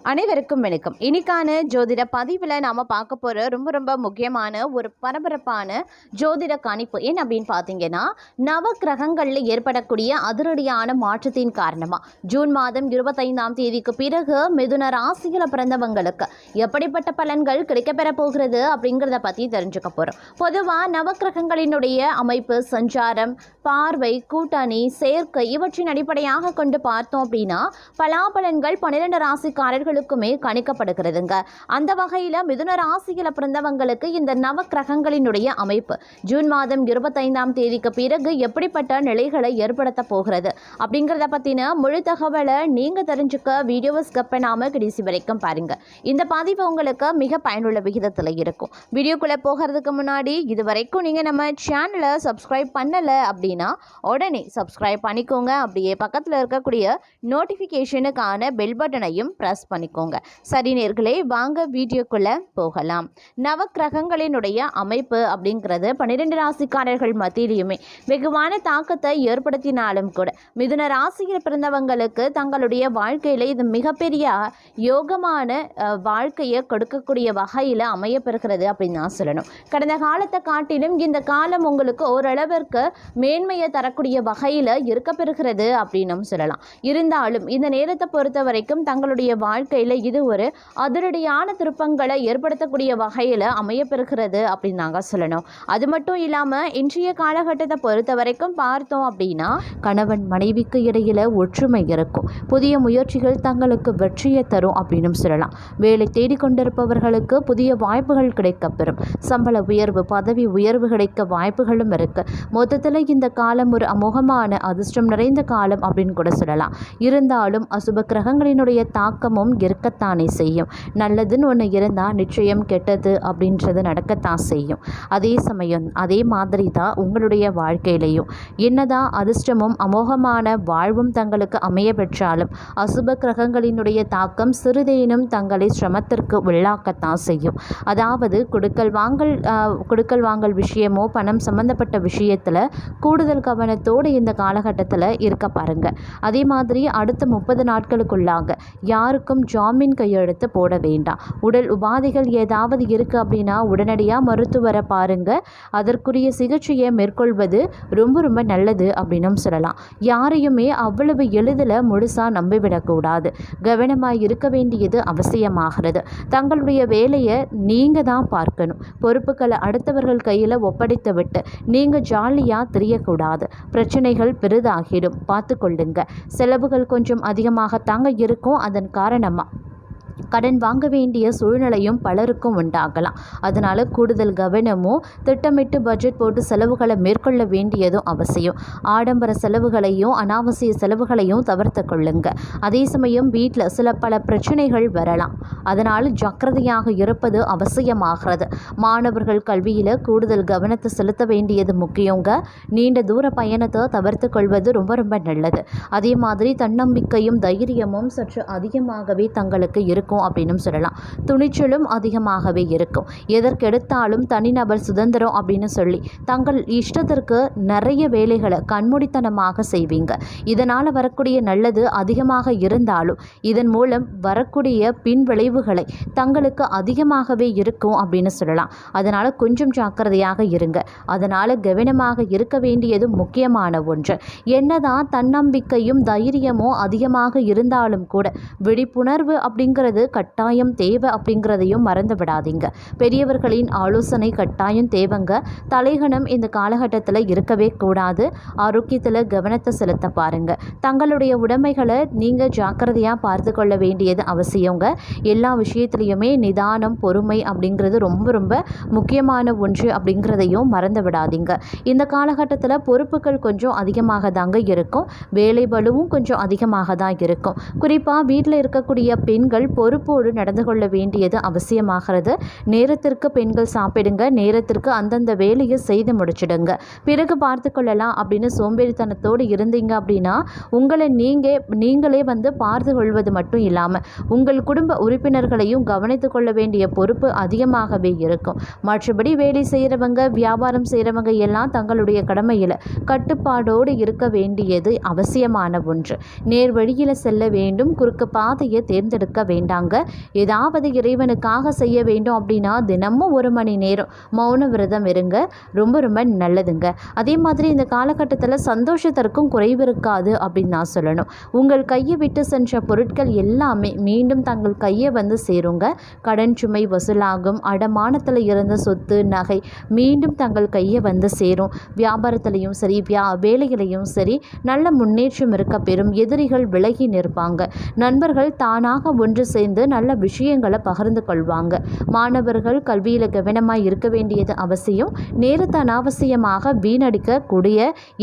அனைவருக்கும் வணக்கம். இன்னைக்கான ஜோதிட பதிவில் நாம் பார்க்க போகிற ரொம்ப ரொம்ப முக்கியமான ஒரு பரபரப்பான ஜோதிட கணிப்பு ஏன் அப்படின்னு பார்த்தீங்கன்னா நவ கிரகங்களில் ஏற்படக்கூடிய அதிரடியான மாற்றத்தின் காரணமாக ஜூன் மாதம் இருபத்தைந்தாம் தேதிக்கு பிறகு மிதுன ராசியில் பிறந்தவங்களுக்கு எப்படிப்பட்ட பலன்கள் கிடைக்கப்பெற போகிறது அப்படிங்கிறத பற்றி தெரிஞ்சுக்க போகிறோம் பொதுவாக நவக்கிரகங்களினுடைய அமைப்பு சஞ்சாரம் பார்வை கூட்டணி சேர்க்கை இவற்றின் அடிப்படையாக கொண்டு பார்த்தோம் அப்படின்னா பலாபலன்கள் பன்னிரெண்டு ராசிக்காரர்களுக்குமே கணிக்கப்படுகிறதுங்க. அந்த வகையில் மிதுன ராசியில் பிறந்தவங்களுக்கு இந்த நவ கிரகங்களினுடைய அமைப்பு. ஜூன் மாதம் இருபத்தைந்தாம் தேதிக்கு பிறகு எப்படிப்பட்ட நிலைகளை ஏற்படுத்த போகிறது அப்படிங்கிறத பற்றின முழு தகவலை நீங்கள் தெரிஞ்சுக்க வீடியோவை ஸ்கப் பண்ணாமல் கடைசி வரைக்கும் பாருங்கள் இந்த பதிவு உங்களுக்கு மிக பயனுள்ள விகிதத்தில் இருக்கும். வீடியோக்குள்ளே போகிறதுக்கு முன்னாடி இது வரைக்கும் நீங்கள் நம்ம சேனலை சப்ஸ்கிரைப் பண்ணலை அப்படின்னா உடனே சப்ஸ்கிரைப் பண்ணிக்கோங்க. அப்படியே பக்கத்தில் இருக்கக்கூடிய நோட்டிஃபிகேஷனுக்கான பெல் பட்டனையும் ப்ரெஸ் பண்ணிக்கோங்க சரி நேர்களே வாங்க வீடியோக்குள்ளே போகலாம். நவக்கிரகங்களினுடைய அமைப்பு அப்படிங்கிறது பன்னிரெண்டு ராசிக்காரர்கள் மத்தியிலையுமே வெகுவான தாக்கத்தை ஏற்படுத்தினாலும் கூட மிதுன ராசியில் பிறந்தவங்களுக்கு தங்களுடைய வாழ்க்கையில் இது மிகப்பெரிய யோகமான வாழ்க்கையை கொடுக்கக்கூடிய வகையில் அமையப்பெறுகிறது அப்படின்னு நான் சொல்லணும். கடந்த காலத்தை காட்டிலும் இந்த காலம் உங்களுக்கு ஓரளவிற்கு மேன்மையை தரக்கூடிய வகையில் இருக்கப்பெறுகிறது அப்படின்னும் சொல்லலாம் இருந்தாலும் இந்த நேரத்தை பொறுத்த வரைக்கும் தங்களுடைய வாழ்க்கை வாழ்க்கையில் இது ஒரு அதிரடியான திருப்பங்களை ஏற்படுத்தக்கூடிய வகையில் அமையப்பெறுகிறது அப்படின்னு நாங்கள் சொல்லணும். அது மட்டும் இல்லாமல் இன்றைய காலகட்டத்தை பொறுத்த வரைக்கும் பார்த்தோம் அப்படின்னா கணவன் மனைவிக்கு இடையில் ஒற்றுமை இருக்கும். புதிய முயற்சிகள் தங்களுக்கு வெற்றியை தரும் அப்படின்னு சொல்லலாம். வேலை தேடிக்கொண்டிருப்பவர்களுக்கு புதிய வாய்ப்புகள் கிடைக்கப்பெறும். சம்பள உயர்வு பதவி உயர்வு கிடைக்க வாய்ப்புகளும் இருக்கு. மொத்தத்தில் இந்த காலம் ஒரு அமோகமான அதிர்ஷ்டம் நிறைந்த காலம் அப்படின்னு கூட சொல்லலாம். இருந்தாலும் அசுப கிரகங்களினுடைய தாக்கமும் இருக்கத்தானே செய்யும். நல்லதுன்னு ஒன்று இருந்தால் நிச்சயம் கெட்டது அப்படின்றது நடக்கத்தான் செய்யும். அதே சமயம் அதே மாதிரி தான் உங்களுடைய வாழ்க்கையிலையும். என்னதான் அதிர்ஷ்டமும் அமோகமான வாழ்வும் தங்களுக்கு அமைய பெற்றாலும் அசுப கிரகங்களினுடைய தாக்கம் சிறிதேனும் தங்களை சிரமத்திற்கு உள்ளாக்கத்தான் செய்யும். அதாவது கொடுக்கல் வாங்கல் கொடுக்கல் வாங்கல் விஷயமோ பணம் சம்பந்தப்பட்ட விஷயத்தில் கூடுதல் கவனத்தோடு இந்த காலகட்டத்தில் இருக்க பாருங்க. அதே மாதிரி அடுத்த முப்பது நாட்களுக்குள்ளாக யாருக்கும் ஜாமீன் கையெழுத்து போட வேண்டாம். உடல் உபாதைகள் ஏதாவது இருக்குது அப்படின்னா உடனடியாக மருத்துவரை பாருங்க. அதற்குரிய சிகிச்சையை மேற்கொள்வது ரொம்ப ரொம்ப நல்லது அப்படின்னும் சொல்லலாம். யாரையுமே அவ்வளவு எளிதில் முழுசாக நம்பிவிடக்கூடாது கவனமாக இருக்க வேண்டியது அவசியமாகிறது. தங்களுடைய வேலையை நீங்கள் தான் பார்க்கணும். பொறுப்புகளை அடுத்தவர்கள் கையில் ஒப்படைத்து விட்டு நீங்கள் ஜாலியாக தெரியக்கூடாது. பிரச்சனைகள் பெரிதாகிடும். பார்த்து கொள்ளுங்க செலவுகள் கொஞ்சம் அதிகமாக தாங்க இருக்கும். அதன் காரணமாக あ。கடன் வாங்க வேண்டிய சூழ்நிலையும் பலருக்கும் உண்டாகலாம். அதனால் கூடுதல் கவனமும் திட்டமிட்டு பட்ஜெட் போட்டு செலவுகளை மேற்கொள்ள வேண்டியதும் அவசியம். ஆடம்பர செலவுகளையும் அனாவசிய செலவுகளையும் தவிர்த்து கொள்ளுங்க. அதே சமயம் வீட்டில் சில பல பிரச்சனைகள் வரலாம். அதனால் ஜாக்கிரதையாக இருப்பது அவசியமாகிறது. மாணவர்கள் கல்வியில் கூடுதல் கவனத்தை செலுத்த வேண்டியது முக்கியங்க. நீண்ட தூர பயணத்தை தவிர்த்து கொள்வது ரொம்ப ரொம்ப நல்லது. அதே மாதிரி தன்னம்பிக்கையும் தைரியமும் சற்று அதிகமாகவே தங்களுக்கு இருக்கும். அப்படின்னு சொல்லலாம். துணிச்சலும் அதிகமாகவே இருக்கும். எதற்கெடுத்தாலும் தனிநபர் சுதந்திரம் அப்படின்னு சொல்லி தங்கள் இஷ்டத்திற்கு நிறைய வேலைகளை கண்மூடித்தனமாக செய்வீங்க. இதனால் வரக்கூடிய நல்லது அதிகமாக இருந்தாலும் இதன் மூலம் வரக்கூடிய பின் விளைவுகளை தங்களுக்கு அதிகமாகவே இருக்கும் அப்படின்னு சொல்லலாம். அதனால் கொஞ்சம் ஜாக்கிரதையாக இருங்க. அதனால் கவனமாக இருக்க வேண்டியது முக்கியமான ஒன்று. என்னதான் தன்னம்பிக்கையும் தைரியமும் அதிகமாக இருந்தாலும் கூட விழிப்புணர்வு அப்படிங்கிற அப்படிங்கிறது கட்டாயம் தேவை அப்படிங்கிறதையும் மறந்து விடாதீங்க. பெரியவர்களின் ஆலோசனை கட்டாயம் தேவைங்க. தலைகணம் இந்த காலகட்டத்தில் இருக்கவே கூடாது. ஆரோக்கியத்தில் கவனத்தை செலுத்த பாருங்க. தங்களுடைய உடைமைகளை நீங்கள் ஜாக்கிரதையாக பார்த்து கொள்ள வேண்டியது அவசியங்க. எல்லா விஷயத்துலையுமே நிதானம் பொறுமை அப்படிங்கிறது ரொம்ப ரொம்ப முக்கியமான ஒன்று அப்படிங்கிறதையும் மறந்து விடாதீங்க. இந்த காலகட்டத்தில் பொறுப்புகள் கொஞ்சம் அதிகமாக தாங்க இருக்கும். வேலை பளுவும் கொஞ்சம் அதிகமாக தான் இருக்கும். குறிப்பாக வீட்டில் இருக்கக்கூடிய பெண்கள் பொறுப்போடு நடந்து கொள்ள வேண்டியது அவசியமாகிறது. நேரத்திற்கு பெண்கள் சாப்பிடுங்க நேரத்திற்கு அந்தந்த வேலையை செய்து முடிச்சிடுங்க. பிறகு பார்த்து கொள்ளலாம் அப்படின்னு சோம்பேறித்தனத்தோடு இருந்தீங்க அப்படின்னா உங்களை நீங்கள் நீங்களே வந்து பார்த்து கொள்வது மட்டும் இல்லாமல் உங்கள் குடும்ப உறுப்பினர்களையும் கவனித்து கொள்ள வேண்டிய பொறுப்பு அதிகமாகவே இருக்கும். மற்றபடி வேலை செய்கிறவங்க வியாபாரம் செய்கிறவங்க எல்லாம் தங்களுடைய கடமையில் கட்டுப்பாடோடு இருக்க வேண்டியது அவசியமான ஒன்று. நேர் வழியில் செல்ல வேண்டும் குறுக்கு பாதையை தேர்ந்தெடுக்க வேண்டும். வேண்டாங்க ஏதாவது இறைவனுக்காக செய்ய வேண்டும் அப்படின்னா தினமும் ஒரு மணி நேரம் மௌன விரதம் இருங்க. ரொம்ப ரொம்ப நல்லதுங்க. அதே மாதிரி இந்த காலகட்டத்தில் சந்தோஷத்திற்கும் குறைவு இருக்காது அப்படின்னு நான் சொல்லணும். உங்கள் கையை விட்டு சென்ற பொருட்கள் எல்லாமே மீண்டும் தங்கள் கையை வந்து சேருங்க. கடன் சுமை வசூலாகும். அடமானத்தில் இருந்த சொத்து நகை மீண்டும் தங்கள் கையை வந்து சேரும். வியாபாரத்திலையும் சரி வியா வேலையிலையும் சரி நல்ல முன்னேற்றம் இருக்க பெறும் எதிரிகள் விலகி நிற்பாங்க. நண்பர்கள் தானாக ஒன்று சேர்ந்து நல்ல விஷயங்களை பகிர்ந்து கொள்வாங்க. மாணவர்கள் கல்வியில் கவனமாக இருக்க வேண்டியது அவசியம். நேரத்தை அனாவசியமாக வீணடிக்கக்கூடிய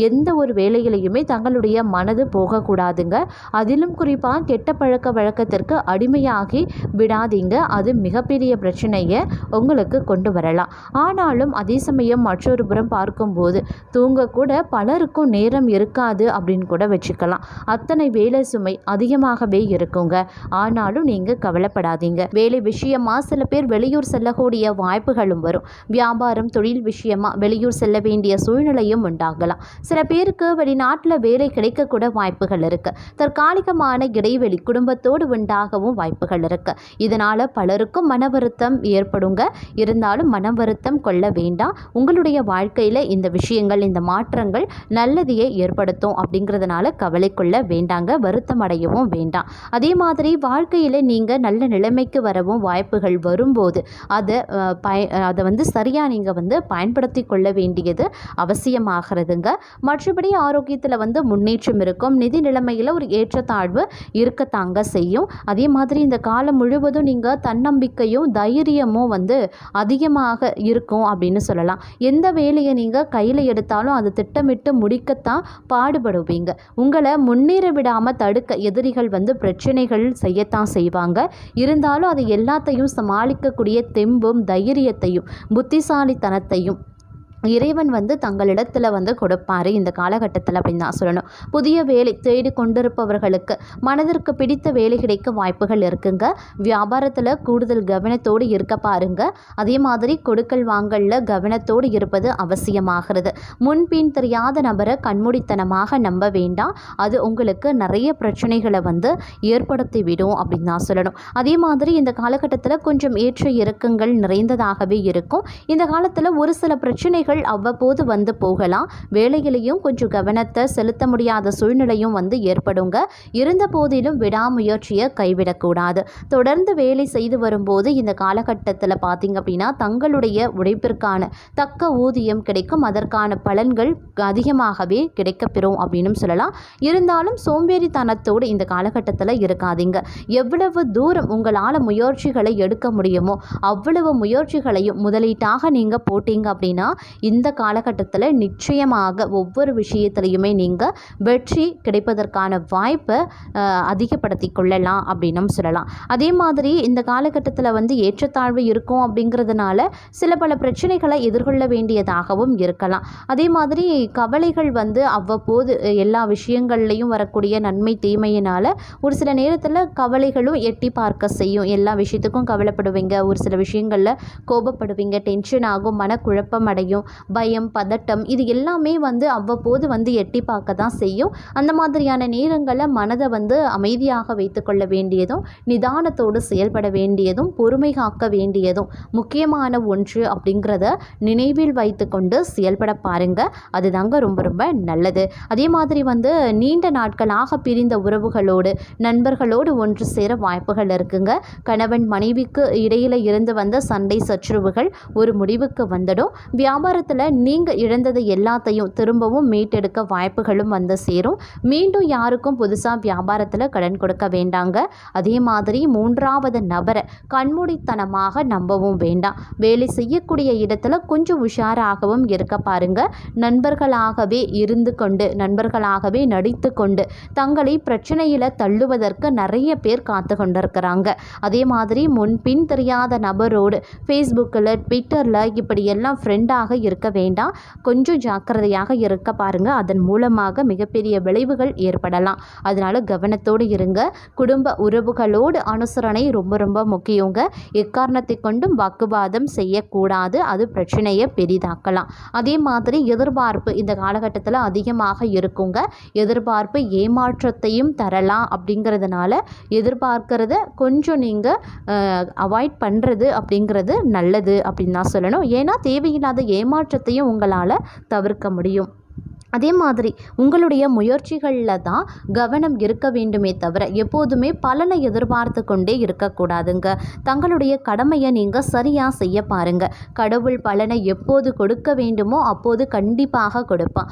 எந்த ஒரு வேலையிலையுமே தங்களுடைய மனது போகக்கூடாதுங்க. அதிலும் குறிப்பாக கெட்ட பழக்க வழக்கத்திற்கு அடிமையாகி விடாதீங்க. அது மிகப்பெரிய பிரச்சனையை உங்களுக்கு கொண்டு வரலாம். ஆனாலும் அதே சமயம் மற்றொரு புறம் பார்க்கும்போது தூங்கக்கூட பலருக்கும் நேரம் இருக்காது அப்படின்னு கூட வச்சுக்கலாம். அத்தனை வேலை சுமை அதிகமாகவே இருக்குங்க. ஆனாலும் நீங்கள் கவலைப்படாதீங்க. வேலை விஷயமா சில பேர் வெளியூர் செல்லக்கூடிய வாய்ப்புகளும் வரும். வியாபாரம் தொழில் விஷயமா வெளியூர் செல்ல வேண்டிய சூழ்நிலையும் உண்டாகலாம். சில பேருக்கு வெளிநாட்டில் வேலை கிடைக்கக்கூட வாய்ப்புகள் இருக்கு. தற்காலிகமான இடைவெளி குடும்பத்தோடு உண்டாகவும் வாய்ப்புகள் இருக்கு. இதனால பலருக்கும் மன வருத்தம் ஏற்படுங்க. இருந்தாலும் மன வருத்தம் கொள்ள வேண்டாம். உங்களுடைய வாழ்க்கையில் இந்த விஷயங்கள் இந்த மாற்றங்கள் நல்லதையே ஏற்படுத்தும் அப்படிங்கிறதுனால கவலை கொள்ள வேண்டாங்க. வருத்தம் அடையவும் வேண்டாம். அதே மாதிரி வாழ்க்கையில் நீங்கள் நல்ல நிலைமைக்கு வரவும் வாய்ப்புகள் வரும்போது அதை பய அதை வந்து சரியாக நீங்கள் வந்து பயன்படுத்தி கொள்ள வேண்டியது அவசியமாகிறதுங்க. மற்றபடி ஆரோக்கியத்தில் வந்து முன்னேற்றம் இருக்கும். நிதி நிலைமையில் ஒரு ஏற்றத்தாழ்வு இருக்கத்தாங்க செய்யும். அதே மாதிரி இந்த காலம் முழுவதும் நீங்கள் தன்னம்பிக்கையும் தைரியமும் வந்து அதிகமாக இருக்கும் அப்படின்னு சொல்லலாம். எந்த வேலையை நீங்கள் கையில் எடுத்தாலும் அது திட்டமிட்டு முடிக்கத்தான் பாடுபடுவீங்க. உங்களை முன்னேற விடாமல் தடுக்க எதிரிகள் வந்து பிரச்சனைகள் செய்யத்தான் செய்வாங்க. இருந்தாலும் அது எல்லாத்தையும் சமாளிக்கக்கூடிய தெம்பும் தைரியத்தையும் புத்திசாலித்தனத்தையும் இறைவன் வந்து தங்களிடத்தில் வந்து கொடுப்பாரு இந்த காலகட்டத்தில் அப்படின்னு தான் சொல்லணும். புதிய வேலை தேடி கொண்டிருப்பவர்களுக்கு மனதிற்கு பிடித்த வேலை கிடைக்க வாய்ப்புகள் இருக்குங்க. வியாபாரத்தில் கூடுதல் கவனத்தோடு இருக்க பாருங்க. அதே மாதிரி கொடுக்கல் வாங்கலில் கவனத்தோடு இருப்பது அவசியமாகிறது. முன்பின் தெரியாத நபரை கண்மூடித்தனமாக நம்ப வேண்டாம். அது உங்களுக்கு நிறைய பிரச்சனைகளை வந்து ஏற்படுத்தி விடும் அப்படின்னு தான் சொல்லணும். அதே மாதிரி இந்த காலகட்டத்தில் கொஞ்சம் ஏற்ற இறக்கங்கள் நிறைந்ததாகவே இருக்கும். இந்த காலத்தில் ஒரு சில பிரச்சனைகள் அவ்வப்போது வந்து போகலாம். வேலையிலையும் கொஞ்சம் கவனத்தை செலுத்த முடியாத சூழ்நிலையும் வந்து ஏற்படுங்க. இருந்த போதிலும் விடாமுயற்சியை கைவிடக்கூடாது. தொடர்ந்து வேலை செய்து வரும்போது இந்த காலகட்டத்தில் பார்த்தீங்க அப்படின்னா தங்களுடைய உழைப்பிற்கான தக்க ஊதியம் கிடைக்கும். அதற்கான பலன்கள் அதிகமாகவே கிடைக்கப்பெறும் அப்படின்னு சொல்லலாம். இருந்தாலும் சோம்பேறித்தனத்தோடு இந்த காலகட்டத்தில் இருக்காதீங்க. எவ்வளவு தூரம் உங்களால் முயற்சிகளை எடுக்க முடியுமோ அவ்வளவு முயற்சிகளையும் முதலீட்டாக நீங்கள் போட்டீங்க அப்படின்னா இந்த காலகட்டத்தில் நிச்சயமாக ஒவ்வொரு விஷயத்துலையுமே நீங்கள் வெற்றி கிடைப்பதற்கான வாய்ப்பை அதிகப்படுத்தி கொள்ளலாம் அப்படின்னும் சொல்லலாம். அதே மாதிரி இந்த காலகட்டத்தில் வந்து ஏற்றத்தாழ்வு இருக்கும் அப்படிங்கிறதுனால சில பல பிரச்சனைகளை எதிர்கொள்ள வேண்டியதாகவும் இருக்கலாம். அதே மாதிரி கவலைகள் வந்து அவ்வப்போது எல்லா விஷயங்கள்லையும் வரக்கூடிய நன்மை தீமையினால் ஒரு சில நேரத்தில் கவலைகளும் எட்டி பார்க்க செய்யும். எல்லா விஷயத்துக்கும் கவலைப்படுவீங்க. ஒரு சில விஷயங்களில் கோபப்படுவீங்க. டென்ஷன் ஆகும். மனக்குழப்பம் அடையும். பயம் பதட்டம் இது எல்லாமே வந்து அவ்வப்போது வந்து எட்டி பார்க்க தான் செய்யும். அந்த மாதிரியான நேரங்களில் மனதை வந்து அமைதியாக வைத்துக்கொள்ள வேண்டியதும் நிதானத்தோடு செயல்பட வேண்டியதும் பொறுமை காக்க வேண்டியதும் முக்கியமான ஒன்று அப்படிங்கிறத நினைவில் வைத்துக்கொண்டு செயல்பட பாருங்க. அதுதாங்க ரொம்ப ரொம்ப நல்லது. அதே மாதிரி வந்து நீண்ட நாட்களாக பிரிந்த உறவுகளோடு நண்பர்களோடு ஒன்று சேர வாய்ப்புகள் இருக்குங்க. கணவன் மனைவிக்கு இடையில இருந்து வந்த சண்டை சச்சரவுகள் ஒரு முடிவுக்கு வந்துடும். வியாபாரத்தில் நீங்கள் இழந்தது எல்லாத்தையும் திரும்பவும் மீட்டெடுக்க வாய்ப்புகளும் வந்து சேரும். மீண்டும் யாருக்கும் புதுசாக வியாபாரத்தில் கடன் கொடுக்க வேண்டாங்க. அதே மாதிரி மூன்றாவது நபரை கண்மூடித்தனமாக நம்பவும் வேண்டாம். வேலை செய்யக்கூடிய இடத்துல கொஞ்சம் உஷாராகவும் இருக்க பாருங்க. நண்பர்களாகவே இருந்து கொண்டு நண்பர்களாகவே நடித்து கொண்டு தங்களை பிரச்சனையில் தள்ளுவதற்கு நிறைய பேர் காத்து கொண்டிருக்கிறாங்க. அதே மாதிரி முன்பின் தெரியாத நபரோடு ஃபேஸ்புக்கில் ட்விட்டரில் இப்படி எல்லாம் ஃப்ரெண்டாக இருக்க வேண்டாம். கொஞ்சம் ஜாக்கிரதையாக இருக்க பாருங்கள் அதன் மூலமாக மிகப்பெரிய விளைவுகள் ஏற்படலாம். அதனால் கவனத்தோடு இருங்க. குடும்ப உறவுகளோடு அனுசரணை ரொம்ப ரொம்ப முக்கியங்க. எக்காரணத்தை கொண்டும் வாக்குவாதம் செய்யக்கூடாது. அது பிரச்சனையை பெரிதாக்கலாம். அதே மாதிரி எதிர்பார்ப்பு இந்த காலகட்டத்தில் அதிகமாக இருக்குங்க. எதிர்பார்ப்பு ஏமாற்றத்தையும் தரலாம் அப்படிங்கிறதுனால எதிர்பார்க்கறத கொஞ்சம் நீங்கள் அவாய்ட் பண்ணுறது அப்படிங்கிறது நல்லது அப்படின்னு தான் சொல்லணும். ஏன்னா தேவையில்லாத ஏமாற்றத்தையும் உங்களால் தவிர்க்க முடியும். அதே மாதிரி உங்களுடைய முயற்சிகளில் தான் கவனம் இருக்க வேண்டுமே தவிர எப்போதுமே பலனை எதிர்பார்த்து கொண்டே இருக்கக்கூடாதுங்க. தங்களுடைய கடமையை நீங்கள் சரியாக செய்ய பாருங்கள் கடவுள் பலனை எப்போது கொடுக்க வேண்டுமோ அப்போது கண்டிப்பாக கொடுப்பான்